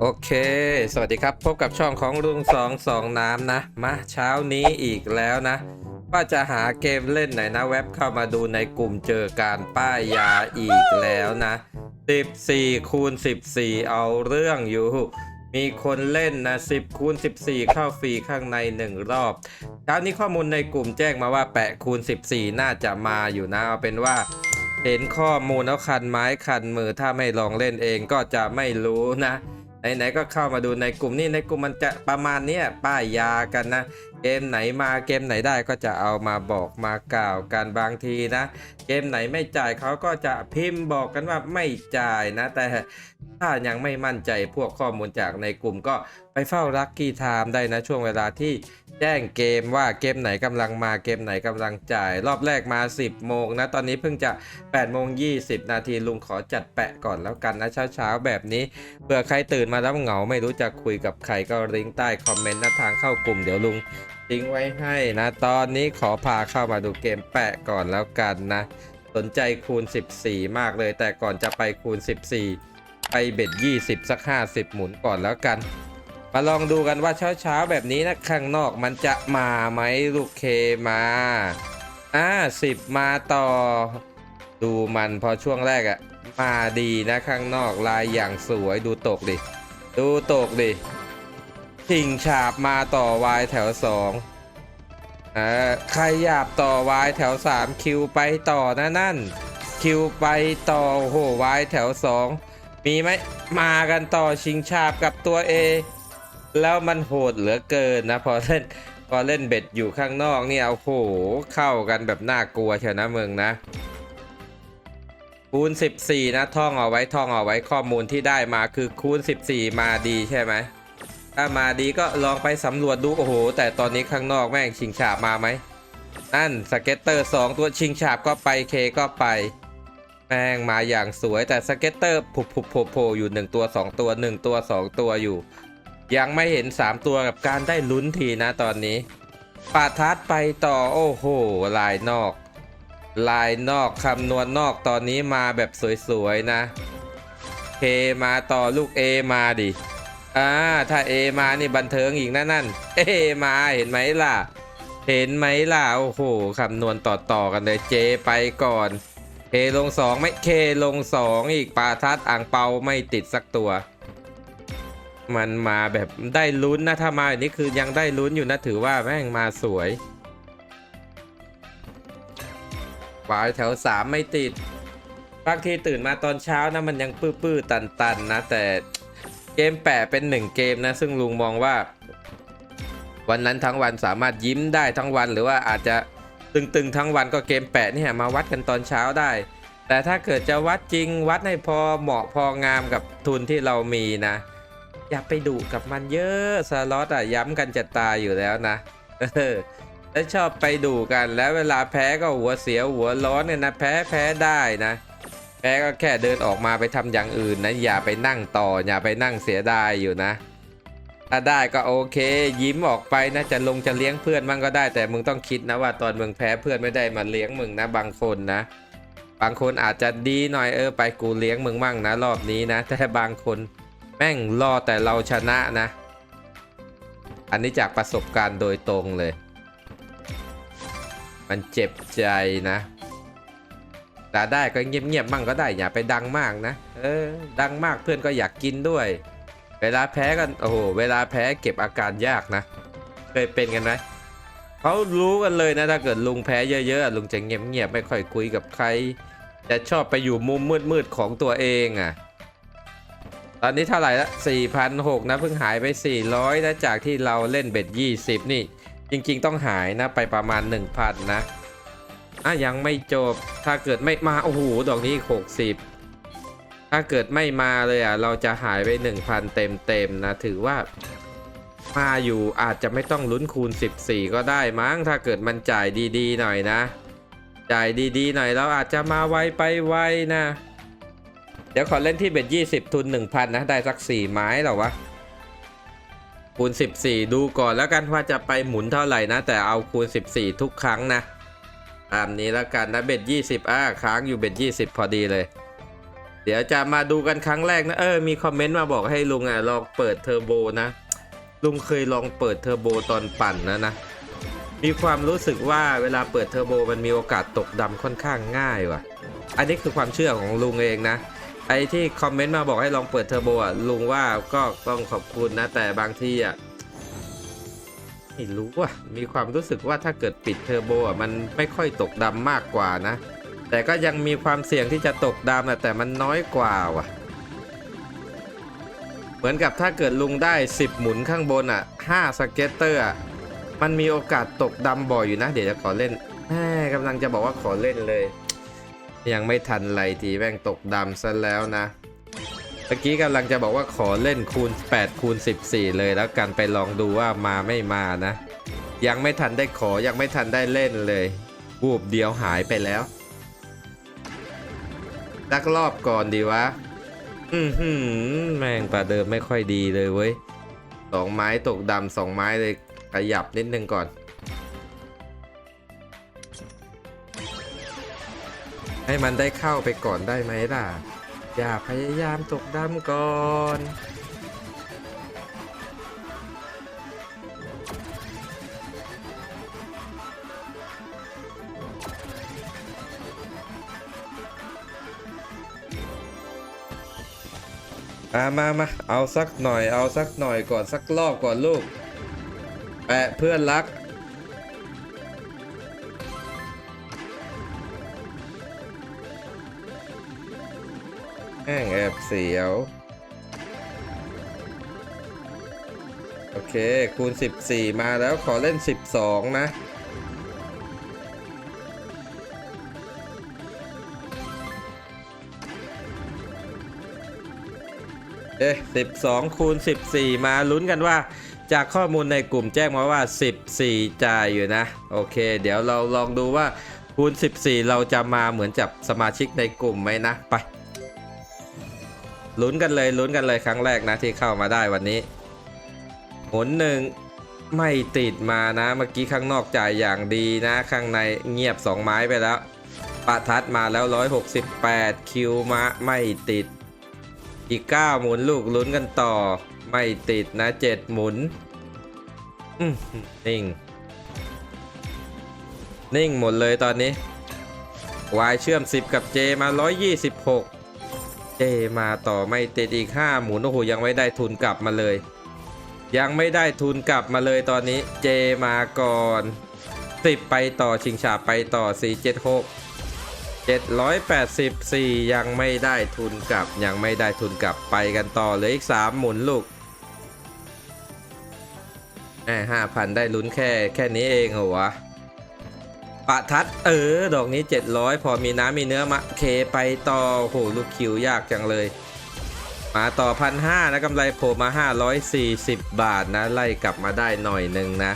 โอเค สวัสดีครับ พบกับช่องของลุงสองสองน้ำนะ มาเช้านี้อีกแล้วนะ ว่าจะหาเกมเล่นไหนนะเว็บเข้ามาดูในกลุ่มเจอการป้ายยาอีกแล้วนะ 14คูณ14 เอาเรื่องอยู่ มีคนเล่นนะ 10คูณ14 เข้าฟรีข้างใน 1 รอบเช้านี้ข้อมูลในกลุ่มแจ้งมาว่าแปะคูณ14 น่าจะมาอยู่นะ เอาเป็นว่า เห็นข้อมูลแล้วคันไม้คันมือถ้าไม่ลองเล่นเองก็จะไม่รู้นะไหนๆก็เข้ามาดูในกลุ่มนี่ในกลุ่มมันจะประมาณนี้ป้ายยากันนะ เกมไหนมาเกมไหนได้ก็จะเอามาบอกมากล่าวกันบางทีนะ เกมไหนไม่จ่ายเขาก็จะพิมพ์บอกกันว่าไม่จ่ายนะ แต่ถ้ายังไม่มั่นใจพวกข้อมูลจากในกลุ่มก็ไปเฝ้ารักกี้ไทม์ได้นะช่วงเวลาที่ แจ้งเกมว่าเกมไหนกำลังมาเกมไหนกำลังจ่าย รอบแรกมา 10 โมงนะ ตอนนี้เพิ่งจะ 8 โมง 20 นาทีลุงขอจัดแปะก่อนแล้วกันนะเช้าๆ แบบนี้เผื่อใครตื่นมาแล้วเหงาไม่รู้จะคุยกับใครก็ลิงก์ใต้คอมเมนต์นะทางเข้ากลุ่มเดี๋ยวลุงทิ้งไว้ให้นะ ตอนนี้ขอพาเข้ามาดูเกมแปะก่อนแล้วกันนะ สนใจคูณ 14 มากเลย แต่ก่อนจะไปคูณ 14 ไปเบ็ด 20 สัก 50 หมุนก่อนแล้วกัน มาลองดูกันว่าเช้าๆแบบนี้นะข้างนอกมันจะมาไหมลูกเคมาอ่า10มาต่อ ดูมันพอช่วงแรกอะมาดีนะข้างนอกลายอย่างสวยดูตกดิ ดูตกดิชิงฉาบมาต่อวายแถวสองอ่าใครหยาบต่อวายแถวสามคิวไปต่อนะนั่น คิวไปต่อโอ้โหวายแถวสองมีไหมมากันต่อชิงฉาบกับตัวเอ แล้วมันโหดเหลือเกินนะพอเล่นพอเล่นเบ็ดอยู่ข้างนอกเนี่ยโอ้โหเข้ากันแบบน่ากลัวเชียวนะเมืองนะคูณ 14 นะท่องเอาไว้ท่องเอาไว้ข้อมูลที่ได้มาคือคูณ 14 มาดีใช่ไหมถ้ามาดีก็ลองไปสำรวจดูโอ้โห แต่ตอนนี้ข้างนอกแม่งชิงฉาบมาไหมนั่นสเก็ตเตอร์ 2 ตัวชิงฉาบก็ไปเคก็ไปแม่งมาอย่างสวยแต่สเก็ตเตอร์ผุบผุบผล่โผล่อยู่ 1 ตัว 2 ตัว 1 ตัว 2 ตัวอยู่ ยังไม่เห็น 3 ตัวกับการได้ลุ้นทีนะตอนนี้ปาทัดไปต่อโอ้โห ลายนอก ลายนอกคำนวณนอกตอนนี้มาแบบสวยๆนะเคมาต่อลูก A มาดิอ่าถ้า A มานี่บันเทิงอีกนะนั่น A มาเห็นไหมล่ะ เห็นไหมล่ะ โอ้โหคำนวณต่อๆกันเลย J ไปก่อน K ลง2ไม่ K ลง2อีกปาทัดอ่างเปาไม่ติดสักตัว มันมาแบบได้ลุ้นนะถ้ามาแบบนี้คือยังได้ลุ้นอยู่นะถือว่าแม่งมาสวยวายแถวสามไม่ติดบางทีตื่นมาตอนเช้านะมันยังปื้อๆตันๆนะแต่เกมแปะเป็นหนึ่งเกมนะซึ่งลุงมองว่า วันนั้นทั้งวันสามารถยิ้มได้ทั้งวันหรือว่าอาจจะตึงๆทั้งวันก็เกมแปะนี่ยมาวัดกันตอนเช้าได้ แต่ถ้าเกิดจะวัดจริงวัดให้พอเหมาะพองามกับทุนที่เรามีนะ อย่าไปดุกับมันเยอะสล็อตอะย้ำกันจะตายอยู่แล้วนะเออแล้วชอบไปดูกันแล้วเวลาแพ้ก็หัวเสียหัวร้อนเนี่ยนะแพ้แพ้ได้นะ แพ้ก็แค่เดินออกมาไปทำอย่างอื่นนะอย่าไปนั่งต่ออย่าไปนั่งเสียดายอยู่นะ ถ้าได้ก็โอเค ยิ้มออกไปนะจะลงจะเลี้ยงเพื่อนมั่งก็ได้ แต่มึงต้องคิดนะว่าตอนมึงแพ้เพื่อนไม่ได้มาเลี้ยงมึงนะบางคนนะ บางคนอาจจะดีหน่อยเออไปกูเลี้ยงมึงมั่งนะ รอบนี้นะ แต่บางคน แม่งรอแต่เราชนะนะ อันนี้จากประสบการณ์โดยตรงเลย มันเจ็บใจนะแต่ได้ก็เงียบๆมั่งก็ได้อย่าไปดังมากนะ เออ ดังมากเพื่อนก็อยากกินด้วย เวลาแพ้กันโอ้โหเวลาแพ้เก็บอาการยากนะ เคยเป็นกันไหมเขารู้กันเลยนะ ถ้าเกิดลุงแพ้เยอะๆลุงจะเงียบๆไม่ค่อยคุยกับใคร จะชอบไปอยู่มุมมืดๆของตัวเองอะ ตอนนี้เท่าไหร่ละ4,006นะเพิ่งหายไป 400นะจากที่เราเล่นเบ็ด 20 นี่ จริง ๆ ต้องหายนะไปประมาณ 1,000 นะอะยังไม่จบถ้าเกิดไม่มา โอ้โห ดอกนี้อีก60 ถ้าเกิดไม่มาเลยอะ เราจะหายไป 1,000 เต็มๆนะ ถือว่ามาอยู่อาจจะไม่ต้องลุ้นคูณ 14 ก็ได้มั้งถ้าเกิดมันจ่ายดีๆ หน่อยนะ จ่ายดีๆ หน่อยเราอาจจะมาไวไปไวนะ ดี๋ยวขอเล่นที่เบ็ด20ทุน1,000นะ ได้สัก4ไม้หรอวะ คูณ14ดูก่อนแล้วกันว่าจะไปหมุนเท่าไหร่นะ แต่เอาคูณ14ทุกครั้งนะตามนี้แล้วกันนะเบ็ด20อ่าค้างอยู่เบ็ด20พอดีเลย เดี๋ยวจะมาดูกันครั้งแรกนะเออมีคอมเมนต์มาบอกให้ลุงอะลองเปิดเทอร์โบนะลุงเคยลองเปิดเทอร์โบตอนปั่นนะนะมีความรู้สึกว่าเวลาเปิดเทอร์โบมันมีโอกาสตกดำค่อนข้างง่ายว่ะ อันนี้คือความเชื่อของลุงเองนะ ไอ้ที่คอมเมนต์มาบอกให้ลองเปิดเทอร์โบอะลุงว่าก็ต้องขอบคุณนะ แต่บางทีอะไม่รู้ว่ะมีความรู้สึกว่าถ้าเกิดปิดเทอร์โบอะมันไม่ค่อยตกดำมากกว่านะ แต่ก็ยังมีความเสี่ยงที่จะตกดำนะแต่มันน้อยกว่าว่ะ เหมือนกับถ้าเกิดลุงได้ 10 หมุนข้างบนอะ5สเก็ตเตอร์อะมันมีโอกาสตกดำบ่อยอยู่นะ เดี๋ยวจะขอเล่นแหมกำลังจะบอกว่าขอเล่นเลย ยังไม่ทันไรทีแม่งตกดำซะแล้วนะเมื่อกี้กำลังจะบอกว่าขอเล่นคูณ8คูณ14 เลยแล้วกันไปลองดูว่ามาไม่มานะ ยังไม่ทันได้ขอยังไม่ทันได้เล่นเลยบูบเดียวหายไปแล้วสักรอบก่อนดีวะ อือหือแม่งประเดิมไม่ค่อยดีเลยเว้ยสองไม้ตกดำสองไม้เลยขยับนิดนึงก่อน ให้มันได้เข้าไปก่อนได้ไหมล่ะ อย่าพยายามตกดำก่อน มามามาเอาสักหน่อย เอาสักหน่อยก่อนสักรอบก่อนลูก แปะเพื่อนรัก แห้งแอบเสียว โอเค คูณ 14 มาแล้วขอเล่น 12 นะเอ๊ะ12 คูณ 14 มาลุ้นกันว่า จากข้อมูลในกลุ่มแจ้งมาว่า 14 จ่ายอยู่นะ โอเค เดี๋ยวเราลองดูว่าคูณ 14 เราจะมาเหมือนจับสมาชิกในกลุ่มไหมนะ ไป ลุ้นกันเลยลุ้นกันเลยครั้งแรกนะที่เข้ามาได้วันนี้หมุนหนึ่งไม่ติดมานะเมื่อกี้ข้างนอกจ่ายอย่างดีนะ ข้างในเงียบ 2 ไม้ไปแล้วปะทัดมาแล้ว 168 คิวมาไม่ติด อีก 9 หมุนลูกลุ้นกันต่อ ไม่ติดนะ 7 หมุนนิ่ง นิ่งหมดเลยตอนนี้วายเชื่อม 10 กับ J มา 126 เจมาต่อไม่ติดอีก5หมุนโอ้โหยังไม่ได้ทุนกลับมาเลย ยังไม่ได้ทุนกลับมาเลยตอนนี้เจมาก่อน10ไปต่อชิงฉาไปต่อ476 784ยังไม่ได้ทุนกลับ ยังไม่ได้ทุนกลับไปกันต่อเหลืออีก3หมุนลูกแหม5,000ได้ลุ้นแค่แค่นี้เองเหรอวะ ปะทัดเออ ดอกนี้ 700 พอมีน้ำมีเนื้อมาเคไปต่อโอ้โหลูกคิวยากจังเลย มาต่อพันห้านะกำไรโผล่มา 540 บาทนะ ไล่กลับมาได้หน่อยหนึ่งนะ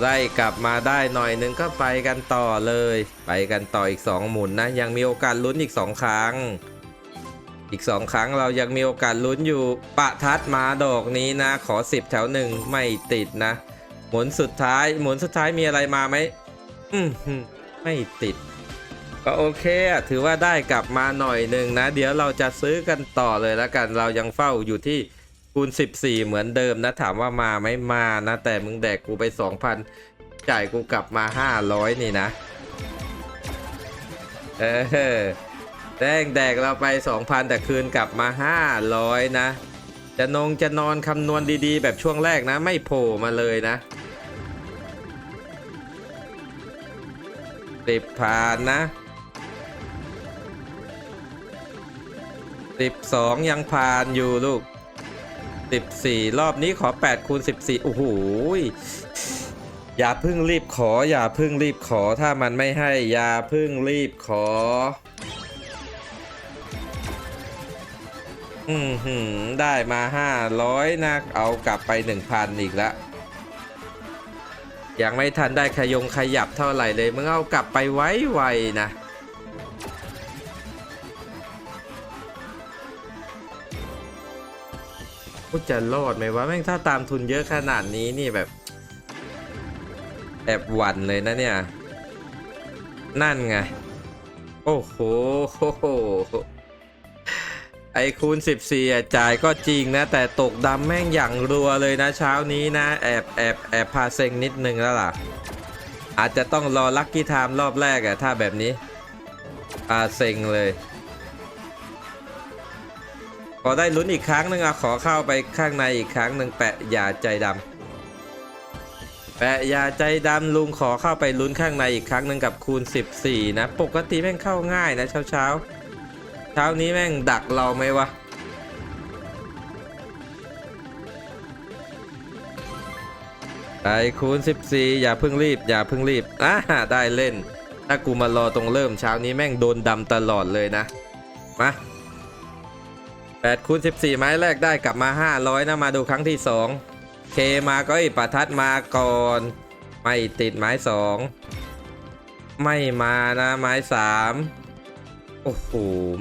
ไล่กลับมาได้หน่อยหนึ่งก็ไปกันต่อเลย ไปกันต่ออีก 2 หมุนนะ ยังมีโอกาสลุ้นอีก 2 ครั้ง อีก 2 ครั้งเรายังมีโอกาสลุ้นอยู่ปะทัดมาดอกนี้นะ ขอ 10 แถวหนึ่งไม่ติดนะ หมุนสุดท้าย หมุนสุดท้ายมีอะไรมาไหม อืมไม่ติด ก็โอเคอะถือว่าได้กลับมาหน่อยหนึ่งนะ เดี๋ยวเราจะซื้อกันต่อเลยแล้วกันเรายังเฝ้าอยู่ที่คูณ 14 เหมือนเดิมนะ ถามว่ามาไหมมานะ แต่มึงแดกกูไป 2,000 จ่ายกูกลับมา 500 นี่นะ เออแดงแดกเราไป 2,000 แต่คืนกลับมา 500 นะ จะนงจะนอนคำนวณดีๆ แบบช่วงแรกนะ ไม่โผล่มาเลยนะ สิบผ่านนะสิบสองยังผ่านอยู่ลูกสิบสี่รอบนี้ขอแปดคูณสิบสี่โอ้โหอย่าเพึ่งรีบขอ อย่าเพึ่งรีบขอถ้ามันไม่ให้ อย่าเพึ่งรีบขอ อืมหืมได้มาห้าร้อยนะ เอากลับไปหนึ่งพันอีกแล้ว ยังไม่ทันได้ขยงขยับเท่าไหร่เลยมึงเอากลับไปไว้ไวนะกูจะรอดไหมวะแม่งถ้าตามทุนเยอะขนาดนี้นี่แบบ แอบหวั่นเลยนะเนี่ย นั่นไง โอ้โห ไอคูณ14อะจ่ายก็จริงนะ แต่ตกดำแม่งอย่างรัวเลยนะเช้านี้นะ แอบแอบแอบพาเซ็งนิดนึงแล้วล่ะ อาจจะต้องรอลัคกี้ไทม์รอบแรกอะถ้าแบบนี้พาเซ็งเลยขอได้ลุ้นอีกครั้งหนึ่งอะขอเข้าไปข้างในอีกครั้งหนึ่งแปะอย่าใจดำแปะอย่าใจดำลุงขอเข้าไปลุ้นข้างในอีกครั้งหนึ่งกับคูณ 14 นะ ปกติแม่งเข้าง่ายนะเช้าเช้า เช้านี้แม่งดักเราไหมวะ ไอคูณ 14 อย่าเพิ่งรีบ อย่าเพิ่งรีบอ่าได้เล่น ถ้ากูมารอตรงเริ่มเช้านี้แม่งโดนดำตลอดเลยนะ มา8คูณ14 ไม้แรกได้กลับมา 500 นะ มาดูครั้งที่ 2 เคมาก็อีประทัดมาก่อน ไม่ติดไม้ 2 ไม่มานะไม้ 3 โอ้โห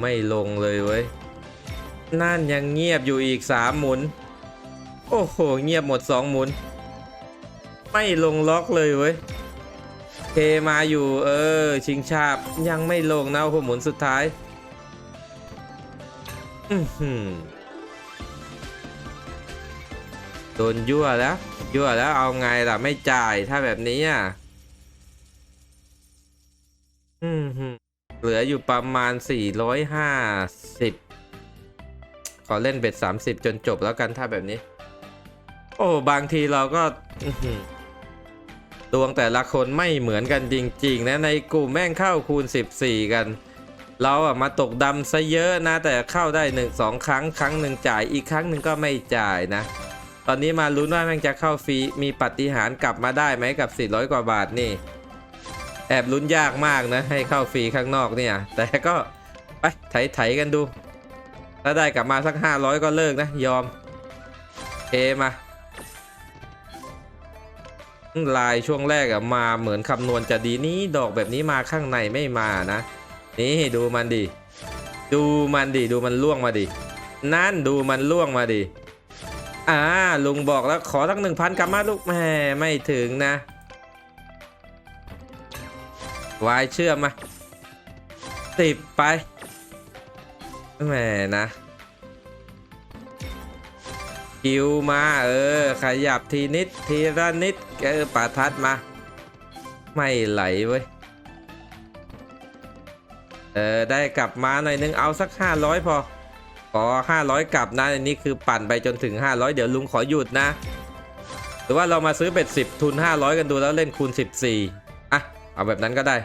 ไม่ลงเลยเว้ย นั่นยังเงียบอยู่อีก3หมุน โอ้โห เงียบหมด2หมุน ไม่ลงล็อกเลยเว้ยเคมาอยู่เออ ชิงชาบยังไม่ลงนะโอ้โหหมุนสุดท้ายอือหือโดนยั่วแล้ว ยั่วแล้วเอาไงล่ะ ไม่จ่ายถ้าแบบนี้อะ อือหือ เหลืออยู่ประมาณ 450 ขอเล่นเบ็ด 30 จนจบแล้วกันถ้าแบบนี้ โอ้บางทีเราก็ดวงแต่ละคนไม่เหมือนกันจริง ๆ นะ ในกลุ่มแม่งเข้าคูณ 14 กัน เราอะมาตกดำซะเยอะนะ แต่เข้าได้1 2 ครั้ง ครั้งหนึ่งจ่ายอีกครั้งหนึ่งก็ไม่จ่ายนะ ตอนนี้มาลุ้นว่าแม่งจะเข้าฟรีมีปฏิหารกลับมาได้ไหมกับ 400 กว่าบาทนี่ อบลุ้นยากมากนะ ให้เข้าฟรีข้างนอกเนี่ย แต่ก็ไปไถๆกันดู ถ้าได้กลับมาสัก 500 ก็เลิกนะ ยอมเอมาลายช่วงแรกอะมาเหมือนคำนวณจะดีนี้ดอกแบบนี้มาข้างในไม่มานะ นี่ดูมันดิดูมันดิดูมันล่วงมาดินั่นดูมันล่วงมาดิอ่าลุงบอกแล้วขอสักหนึ่งพันกลับมาลูกแหม่ไม่ถึงนะ วายเชื่อมาสิบไปแหม่นะคิวมา เออ ขยับทีนิด ทีละนิด เออปาทัดมา ไม่ไหลเว้ย เออ ได้กลับมาหน่อยนึง เอาสัก 500 พอ ขอ 500 กลับนะ อันนี้คือปั่นไปจนถึง 500 เดี๋ยวลุงขอหยุดนะ หรือว่าเรามาซื้อเบ็ด10 ทุน 500 กันดูแล้วเล่นคูณ 14อ่ เอาแบบนั้นก็ได้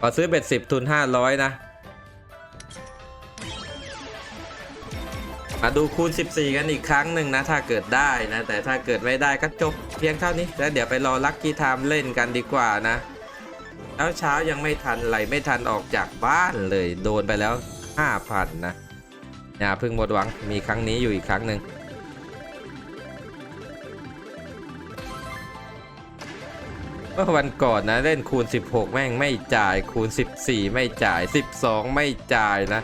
ขอซื้อเบ็ด10ทุน500นะมาดูคูณ 14 กันอีกครั้งหนึ่งนะ ถ้าเกิดได้นะ แต่ถ้าเกิดไม่ได้ก็จบเพียงเท่านี้ แล้วเดี๋ยวไปรอลัคกี้ไทม์เล่นกันดีกว่านะเช้าเช้ายังไม่ทันไหลไม่ทันออกจากบ้านเลย โดนไปแล้ว 5,000 นะอย่าเพิ่งหมดหวังมีครั้งนี้อยู่อีกครั้งหนึ่ง มื่อวันก่อนนะเล่นคูณ 16 แม่งไม่จ่ายคูณ 14 ไม่จ่าย 12 ไม่จ่ายนะ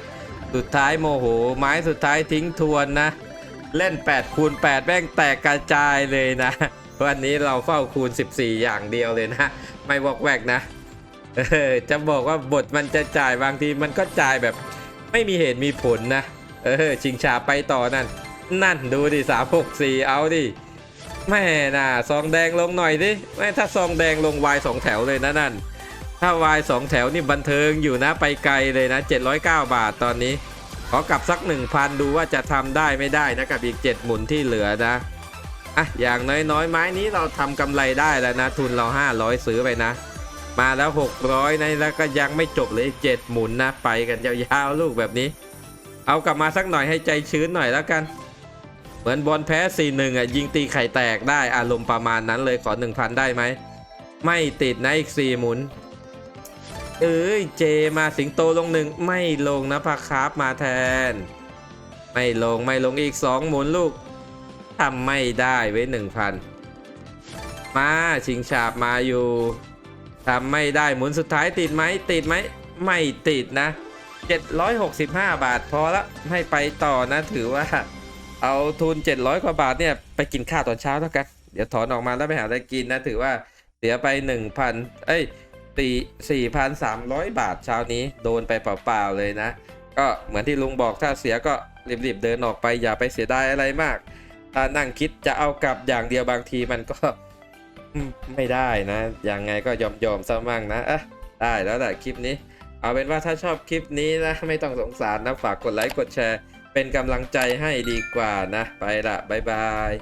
สุดท้ายโมโห ไม้สุดท้ายทิ้งทวนนะ เล่น8คูณ8แม่งแตกกระจายเลยนะ วันนี้เราเฝ้าคูณ 14 อย่างเดียวเลยนะ ไม่วอกแวกนะเออจะบอกว่าบทมันจะจ่ายบางทีมันก็จ่ายแบบไม่มีเหตุมีผลนะ เออชิงชาไปต่อนั่น นั่นดูดิ364 เอาดิ แม่น่ะซองแดงลงหน่อยดิแม่ถ้าซองแดงลงวายสองแถวเลยนะนั่น ถ้าวายสองแถวนี่บันเทิงอยู่นะไปไกลเลยนะ 709 บาทตอนนี้ ขอกลับสัก 1,000 ดูว่าจะทำได้ไม่ได้นะกับอีก 7 หมุนที่เหลือนะอะอย่างน้อยๆ ไม้นี้เราทำกำไรได้แล้วนะ ทุนเรา 500 ซื้อไปนะ มาแล้ว 600นะแล้วก็ยังไม่จบเลย7หมุนนะ ไปกันยาวๆลูกแบบนี้ เอากลับมาสักหน่อยให้ใจชื้นหน่อยแล้วกัน เหมือนบอลแพ้4-1อะยิงตีไข่แตกได้อารมณ์ประมาณนั้นเลยขอ 1,000 ได้ไหม ไม่ติดนะอีก 4 หมุน เอ้ยเจมาสิงโตลงหนึ่งไม่ลงนะพาคร์ฟมาแทน ไม่ลงไม่ลงอีก 2 หมุนลูกทำไม่ได้ไว้หนึ่งพันมาชิงฉาบมาอยู่ทำไม่ได้หมุนสุดท้ายติดไหมติดไหมไม่ติดนะ 765 บาทพอละให้ไปต่อนะถือว่า เอาทุน 700 กว่าบาทเนี่ยไปกินข้าวตอนเช้าแล้วกัน เดี๋ยวถอนออกมาแล้วไปหาอะไรกินนะถือว่าเสียไป1,000เอ้ยตี4,300 บาทเช้านี้โดนไปเปล่าๆเลยนะ ก็เหมือนที่ลุงบอกถ้าเสียก็รีบๆเดินออกไปอย่าไปเสียดายอะไรมาก ถ้านั่งคิดจะเอากลับอย่างเดียวบางทีมันก็ไม่ได้นะยังไงก็ยอมยอมๆซะมั่งนะอะได้แล้วแหละคลิปนี้ เอาเป็นว่าถ้าชอบคลิปนี้นะไม่ต้องสงสารนะฝากกดไลค์กดแชร์ เป็นกำลังใจให้ดีกว่านะ ไปละบายบาย